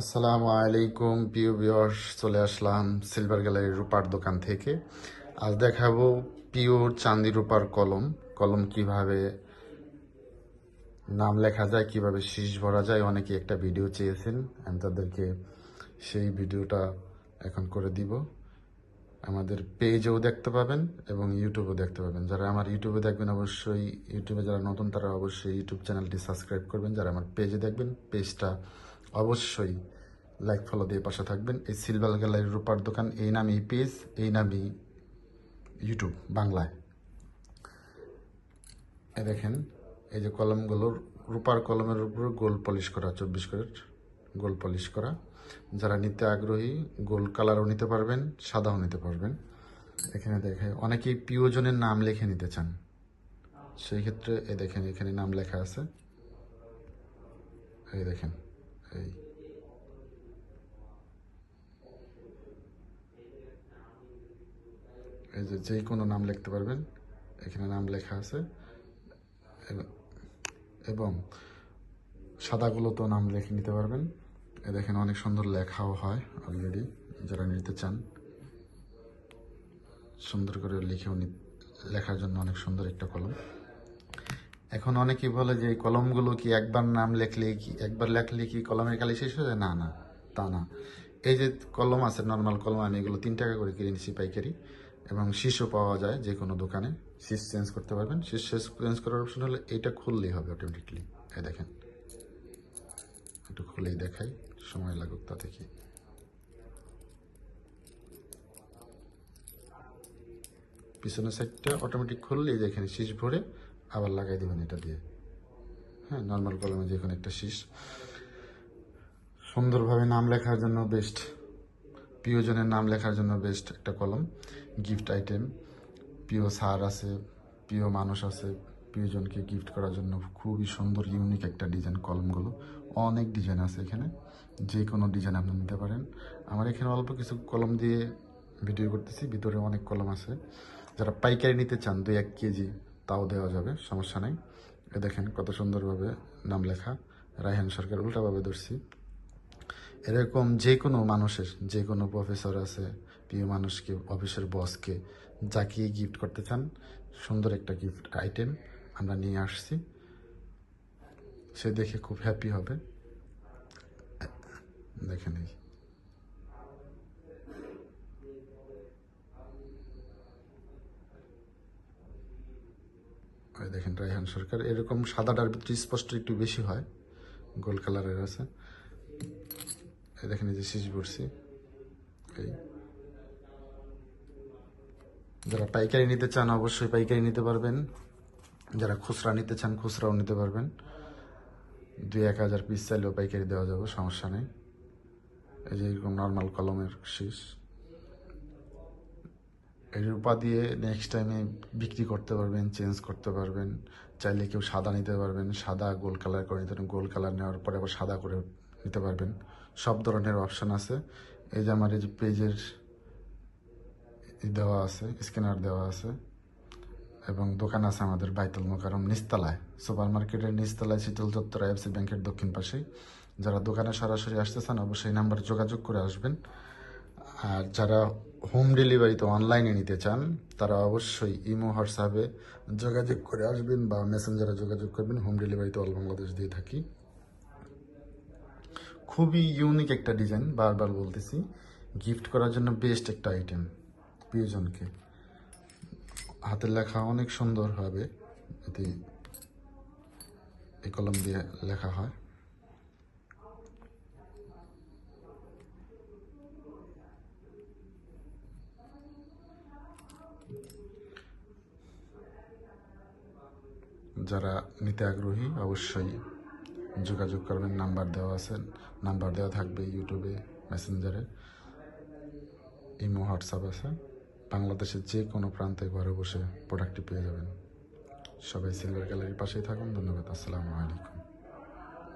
আসসালামু আলাইকুম, প্রিয় ভিউয়ার্স, চলে আসলাম সিলভার গ্যালারি রূপার দোকান থেকে। আজ দেখাবো পিওর চান্দি রূপার কলম। কলম কীভাবে নাম লেখা যায়, কীভাবে শীষ ভরা যায় অনেকে একটা ভিডিও চেয়েছেন। আমি তাদেরকে সেই ভিডিওটা এখন করে দিব। আমাদের পেজেও দেখতে পাবেন এবং ইউটিউবেও দেখতে পাবেন। যারা আমার ইউটিউবে দেখবেন, অবশ্যই ইউটিউবে যারা নতুন, তারা অবশ্যই ইউটিউব চ্যানেলটি সাবস্ক্রাইব করবেন। যারা আমার পেজে দেখবেন, পেজটা অবশ্যই লাইক ফলো দিয়ে পাশে থাকবেন। এই সিলভার গ্যালারি রূপার দোকান, এই নামই পেজ এই নামই ইউটিউব বাংলায়। এ দেখেন, এই যে কলমগুলোর রূপার কলমের উপর গোল পলিশ করা, চব্বিশ ক্যারেট গোল পলিশ করা। যারা নিতে আগ্রহী, গোল কালারও নিতে পারবেন, সাদাও নিতে পারবেন। এখানে দেখে, অনেকেই প্রিয়জনের নাম লিখে নিতে চান। সেই ক্ষেত্রে এ দেখেন, এখানে নাম লেখা আছে। এই দেখেন। এই। এই যে যে কোনো নাম লিখতে পারবেন। এখানে নাম লেখা আছে। এবং- এবং সাদাগুলোতেও নাম লিখে নিতে পারবেন। এ দেখেন অনেক সুন্দর লেখাও হয় অলরেডি যারা নিতে চান। সুন্দর করে লিখেও লেখার জন্য অনেক সুন্দর একটা কলম। এখন অনেকেই বলে যে কলমগুলো কি একবার নাম লেখলে কি, একবার লেখলে কি কলমের কালি শেষ হয়ে যায়? না না, তা না। এই যে কলম আছে নর্মাল কলম, আমি এগুলো তিন টাকা করে কিনে নিচ্ছি পাইকারি, এবং শীষও পাওয়া যায় যে কোনো দোকানে। শীষ চেঞ্জ করতে পারবেন। শীষ চেঞ্জ করার অপশন হলে এইটা খুললেই হবে অটোমেটিকলি এই দেখেন। একটু খুলেই দেখাই, সময় লাগুক তা কি পিছনের সাইডটা অটোমেটিক খুললেই যেখানে শীষ ভরে আবার লাগাই দেবেন এটা দিয়ে। হ্যাঁ নর্মাল কলমে যে কোনো একটা শীষ। সুন্দরভাবে নাম লেখার জন্য বেস্ট প্রিয়জনের নাম লেখার জন্য বেস্ট একটা কলম গিফট আইটেম প্রিয় সার আছে, প্রিয় মানুষ আছে, প্রিয়জনকে গিফট করার জন্য খুবই সুন্দর ইউনিক একটা ডিজাইন কলমগুলো। অনেক ডিজাইন আছে এখানে। যে কোনো ডিজাইন আপনি নিতে পারেন। আমার এখানে অল্প কিছু কলম দিয়ে ভিডিও করতেছি। ভিতরে অনেক কলম আছে। যারা পাইকারি নিতে চান, দুই এক কেজি তাও দেওয়া যাবে, সমস্যা নাই। এ দেখেন কত সুন্দরভাবে নাম লেখা। রায়হান সরকার উল্টাভাবে ধরছি। এরকম যে কোনো মানুষের, যে কোনো প্রফেসর আছে, প্রিয় মানুষকে অফিসের বসকে যাকে গিফট করতে চান, সুন্দর একটা গিফট আইটেম আমরা নিয়ে আসছি। সে দেখে খুব হ্যাপি হবে। দেখেন এই। দেখেন, রায়হান সরকার। এরকম সাদাটার ভিতরে স্পষ্ট একটু বেশি হয়। গোল কালারের আছে। দেখেন, এই যে শীষ বড়ছি এই। যারা পাইকারি নিতে চান, অবশ্যই পাইকারি নিতে পারবেন। যারা খুচরা নিতে চান, খুচরাও নিতে পারবেন। দুই এক হাজার পিস চাইলেও পাইকারি দেওয়া যাবে, সমস্যা নেই। এই যে এরকম নর্মাল কলমের শীষ রূপা দিয়ে নেক্সট টাইমে বিক্রি করতে পারবেন চেঞ্জ করতে পারবেন, চাইলে কেউ সাদা নিতে পারবেন, সাদা গোল কালার করে নিতে গোল কালার নেওয়ার পরে আবার সাদা করে নিতে পারবেন। সব ধরনের অপশন আছে। এই যে আমার এই যে পেজের দেওয়া আছে স্ক্যানার দেওয়া আছে, এবং দোকান আছে আমাদের বাইতুল মোকারম নিস্তালায় সুপার মার্কেটের নিস্তালায় শীতল চত্বর আইএফসি ব্যাংকের দক্ষিণ পাশেই। যারা দোকানে সরাসরি আসতে চান, অবশ্যই নাম্বারে যোগাযোগ করে আসবেন। আর যারা হোম ডেলিভারিতে অনলাইনে নিতে চান, তারা অবশ্যই ইমো, হোয়াটসঅ্যাপে যোগাযোগ করে আসবেন বা মেসেঞ্জারে যোগাযোগ করবেন। হোম ডেলিভারিতে অল বাংলাদেশ দিয়ে থাকি। খুবই ইউনিক একটা ডিজাইন বারবার বলতেছি। গিফট করার জন্য বেস্ট একটা আইটেম প্রিয়জনকে। হাতের লেখা অনেক সুন্দর হবে। এতে এই কলম দিয়ে লেখা হয়। যারা নিতে আগ্রহী অবশ্যই যোগাযোগ করবেন, নাম্বার দেওয়া আছে, নাম্বার দেওয়া থাকবে ইউটিউবে, মেসেঞ্জারে, ইমো, হোয়াটসঅ্যাপ আছে। বাংলাদেশের যে কোনো প্রান্তে ঘরে বসে প্রোডাক্টটি পেয়ে যাবেন। সবাই সিলভার গ্যালারির পাশেই থাকুন। ধন্যবাদ। আসসালামু আলাইকুম।